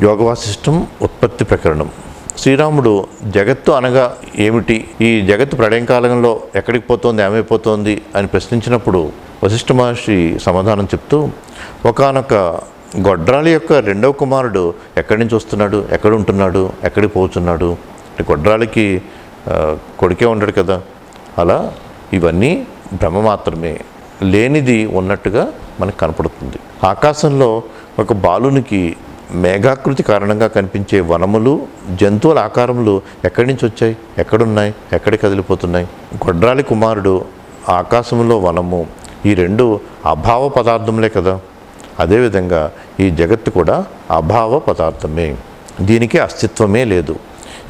యోగవాసిష్టం ఉత్పత్తి ప్రకరణం. శ్రీరాముడు జగత్తు అనగా ఏమిటి? ఈ జగత్తు ప్రళయంకాలంలో ఎక్కడికి పోతోంది? ఏమైపోతోంది? అని ప్రశ్నించినప్పుడు వశిష్ఠ మహర్షి సమాధానం చెప్తూ ఒకానొక గొడ్రాలి యొక్క రెండవ కుమారుడు ఎక్కడి నుంచి వస్తున్నాడు? ఎక్కడ ఉంటున్నాడు? ఎక్కడికి పోతున్నాడు? గొడ్రాలికి కొడుకే ఉండడు కదా. అలా ఇవన్నీ భ్రమ మాత్రమే. లేనిది ఉన్నట్టుగా మనకు కనపడుతుంది. ఆకాశంలో ఒక బాలునికి మేఘాకృతి కారణంగా కనిపించే వనములు జంతువుల ఆకారములు ఎక్కడి నుంచి వచ్చాయి? ఎక్కడున్నాయి? ఎక్కడి కదిలిపోతున్నాయి? గొడ్రాలి కుమారుడు ఆకాశంలో వనము. ఈ రెండు అభావ పదార్థములే కదా. అదేవిధంగా ఈ జగత్తు కూడా అభావ పదార్థమే. దీనికి అస్తిత్వమే లేదు.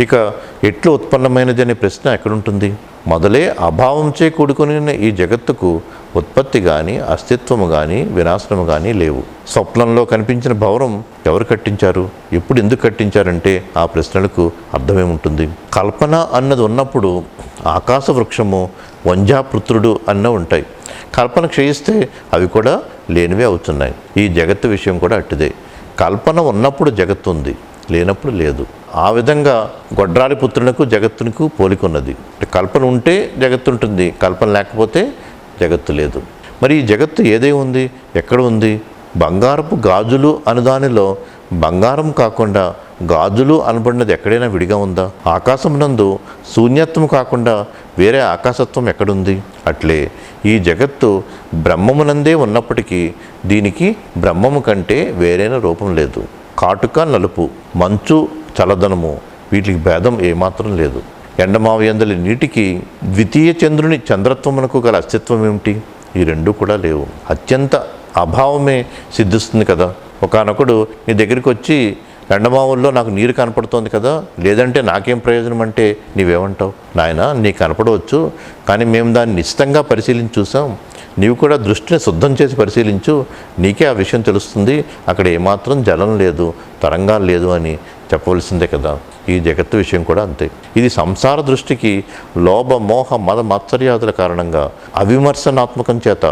ఇక ఎట్లు ఉత్పన్నమైనది అనే ప్రశ్న ఎక్కడుంటుంది? మొదలే అభావంచే కూడుకుని ఈ జగత్తుకు ఉత్పత్తి కానీ అస్తిత్వము కానీ వినాశనము కానీ లేవు. స్వప్నంలో కనిపించిన భవనం ఎవరు కట్టించారు? ఎప్పుడు ఎందుకు కట్టించారంటే ఆ ప్రశ్నలకు అర్థమేముంటుంది? కల్పన అన్నది ఉన్నప్పుడు ఆకాశ వృక్షము వంజాపుత్రుడు అన్న ఉంటాయి. కల్పన క్షయిస్తే అవి కూడా లేనివే అవుతున్నాయి. ఈ జగత్తు విషయం కూడా అట్టిదే. కల్పన ఉన్నప్పుడు జగత్తు ఉంది లేనప్పుడు లేదు. ఆ విధంగా గొడ్రాలి పుత్రులకు జగత్తునకు పోలికున్నది. అంటే కల్పన ఉంటే జగత్తు ఉంటుంది కల్పన లేకపోతే జగత్తు లేదు. మరి ఈ జగత్తు ఏదై ఉంది? ఎక్కడ ఉంది? బంగారపు గాజులు అనుదానిలో బంగారం కాకుండా గాజులు అనబడినది ఎక్కడైనా విడిగా ఉందా? ఆకాశం నందు శూన్యత్వం కాకుండా వేరే ఆకాశత్వం ఎక్కడుంది? అట్లే ఈ జగత్తు బ్రహ్మమునందే ఉన్నప్పటికీ దీనికి బ్రహ్మము కంటే వేరైన రూపం లేదు. కాటుక నలుపు మంచు చలదనము వీటికి భేదం ఏమాత్రం లేదు. ఎండమావయందలి నీటికి ద్వితీయ చంద్రుని చంద్రత్వమునకు గల అస్తిత్వం ఏమిటి? ఈ రెండు కూడా లేవు. అత్యంత అభావమే సిద్ధిస్తుంది కదా. ఒకనొకడు నీ దగ్గరికి వచ్చి ఎండమావుల్లో నాకు నీరు కనపడుతోంది కదా. లేదంటే నాకేం ప్రయోజనం అంటే నీవేమంటావు? నాయన నీ కనపడవచ్చు. కానీ మేము దాన్ని నిశ్చితంగా పరిశీలించి చూసాం నీవు కూడా దృష్టిని శుద్ధం చేసి పరిశీలించు. నీకే ఆ విషయం తెలుస్తుంది. అక్కడ ఏమాత్రం జలం లేదు తరంగాలు లేదు అని చెప్పవలసిందే కదా. ఈ జగత్తు విషయం కూడా అంతే. ఇది సంసార దృష్టికి లోభ మోహ మద మాత్సర్యాదుల కారణంగా అవిమర్శనాత్మకం చేత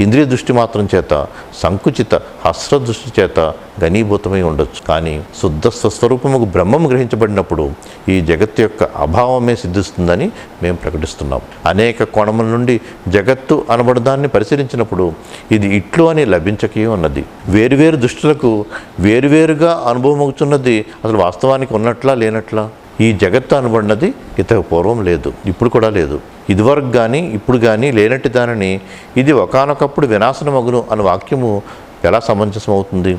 ఇంద్రియ దృష్టి మాత్రం చేత సంకుచిత హస్ర దృష్టి చేత ఘనీభూతమై ఉండొచ్చు. కానీ శుద్ధ స్వస్వరూపముకు బ్రహ్మం గ్రహించబడినప్పుడు ఈ జగత్తు యొక్క అభావమే సిద్ధిస్తుందని మేము ప్రకటిస్తున్నాం. అనేక కోణముల నుండి జగత్తు అనబడదాన్ని పరిశీలించినప్పుడు ఇది ఇట్లు అని లభించకే ఉన్నది వేరువేరు దృష్టులకు వేరువేరుగా అనుభవమవుతున్నది అసలు వాస్తవానికి ఉన్నట్లా లేనట్లా? ఈ జగత్తు అనబడినది ఇతర పూర్వం లేదు ఇప్పుడు కూడా లేదు. ఇదివరకు కానీ ఇప్పుడు కానీ లేనట్టు దానిని ఇది ఒకానొకప్పుడు వినాశనమగును అనే వాక్యము ఎలా సమంజసమవుతుంది?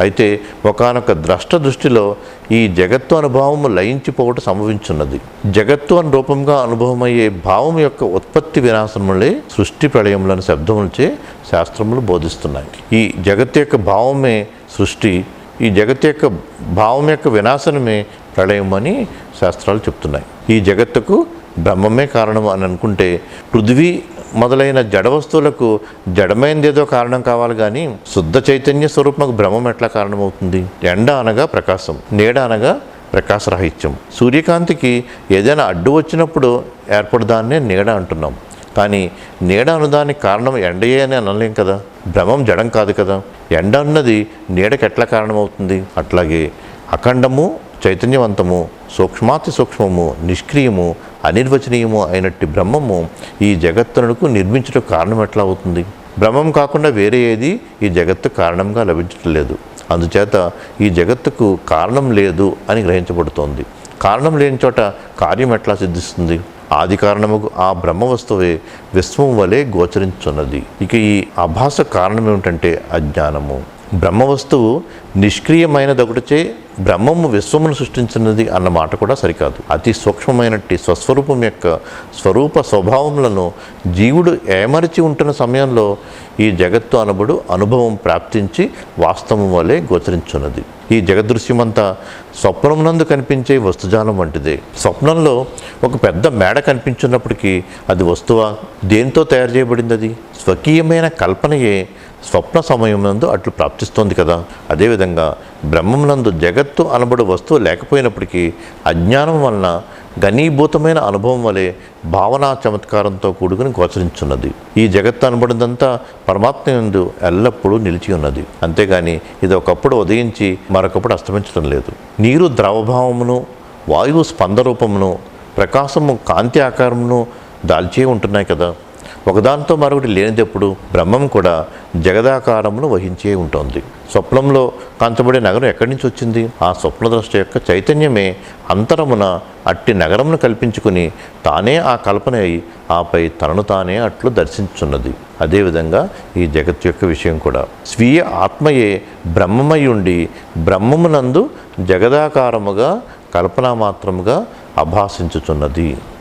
అయితే ఒకానొక ద్రష్ట దృష్టిలో ఈ జగత్తు అనుభవము లయించిపోవటం సంభవించున్నది. జగత్తు అని రూపంగా అనుభవమయ్యే భావం యొక్క ఉత్పత్తి వినాశములే సృష్టి ప్రళయములను శబ్దములచే శాస్త్రములు బోధిస్తున్నాయి. ఈ జగత్తు యొక్క భావమే సృష్టి ఈ జగత్ యొక్క భావం యొక్క వినాశనమే ప్రళయం అని శాస్త్రాలు చెప్తున్నాయి. ఈ జగత్తుకు బ్రహ్మమే కారణం అని అనుకుంటే పృథ్వీ మొదలైన జడ వస్తువులకు జడమైనదేదో కారణం కావాలి కానీ శుద్ధ చైతన్య స్వరూపముకు బ్రహ్మం ఎట్లా కారణమవుతుంది? ఎండ అనగా ప్రకాశం నీడ అనగా ప్రకాశరాహిత్యం సూర్యకాంతికి ఏదైనా అడ్డు వచ్చినప్పుడు ఏర్పడదాన్నే నీడ అంటున్నాం. కానీ నీడ అనుదానికి కారణం ఎండయే అని అనలేం కదా? భ్రమం జడం కాదు కదా? ఎండ అన్నది నీడకి ఎట్లా కారణమవుతుంది? అట్లాగే అఖండము చైతన్యవంతము సూక్ష్మాతి సూక్ష్మము నిష్క్రియము అనిర్వచనీయము అయినట్టి బ్రహ్మము ఈ జగత్తునకు నిర్మించడం కారణం ఎట్లా అవుతుంది? బ్రహ్మం కాకుండా వేరే ఏది ఈ జగత్తు కారణంగా లభించటం లేదు. అందుచేత ఈ జగత్తుకు కారణం లేదు అని గ్రహించబడుతోంది. కారణం లేని చోట కార్యం ఎట్లా సిద్ధిస్తుంది? ఆది కారణముకు ఆ బ్రహ్మ వస్తువే విశ్వం వలె గోచరించున్నది ఇక ఈ అభాస కారణం ఏమిటంటే అజ్ఞానము. బ్రహ్మ వస్తువు నిష్క్రియమైనదొకటిచే బ్రహ్మము విశ్వమును సృష్టించినది అన్న మాట కూడా సరికాదు. అతి సూక్ష్మమైనట్టి స్వస్వరూపం యొక్క స్వరూప స్వభావములను జీవుడు ఏమరిచి ఉంటున్న సమయంలో ఈ జగత్తు అనబడు అనుభవం ప్రాప్తించి వాస్తవం వలె గోచరించున్నది. ఈ జగదృశ్యమంతా స్వప్నమునందు కనిపించే వస్తుజాలం వంటిదే. స్వప్నంలో ఒక పెద్ద మేడ కనిపించున్నప్పటికీ అది వస్తువా? దేంతో తయారు చేయబడింది అది స్వకీయమైన కల్పనయే స్వప్న సమయమునందు అట్లు ప్రాప్తిస్తోంది కదా. అదేవిధంగా బ్రహ్మమునందు జగత్తు అనబడు వస్తువు లేకపోయినప్పటికీ అజ్ఞానం వలన ఘనీభూతమైన అనుభవం వలె భావనా చమత్కారంతో కూడుకుని గోచరించున్నది. ఈ జగత్తు అనబడినంతా పరమాత్మ ఎందు ఎల్లప్పుడూ నిలిచి ఉన్నది. అంతేగాని ఇది ఒకప్పుడు ఉదయించి మరొకప్పుడు అస్తమించడం లేదు. నీరు ద్రవభావమును వాయువు స్పందరూపమును ప్రకాశము కాంతి ఆకారమును దాల్చే ఉంటున్నాయి కదా. ఒకదానితో మరొకటి లేనిదప్పుడు బ్రహ్మం కూడా జగదాకారమును వహించే ఉంటుంది. స్వప్నంలో కాంచబడే నగరం ఎక్కడి నుంచి వచ్చింది? ఆ స్వప్నద్రష్ట యొక్క చైతన్యమే అంతరమున అట్టి నగరమును కల్పించుకుని తానే ఆ కల్పన అయి ఆపై తనను తానే అట్లు దర్శించున్నది అదేవిధంగా ఈ జగత్తు యొక్క విషయం కూడా. స్వీయ ఆత్మయే బ్రహ్మమై ఉండి బ్రహ్మమునందు జగదాకారముగా కల్పన మాత్రముగా అభాసించుచున్నది.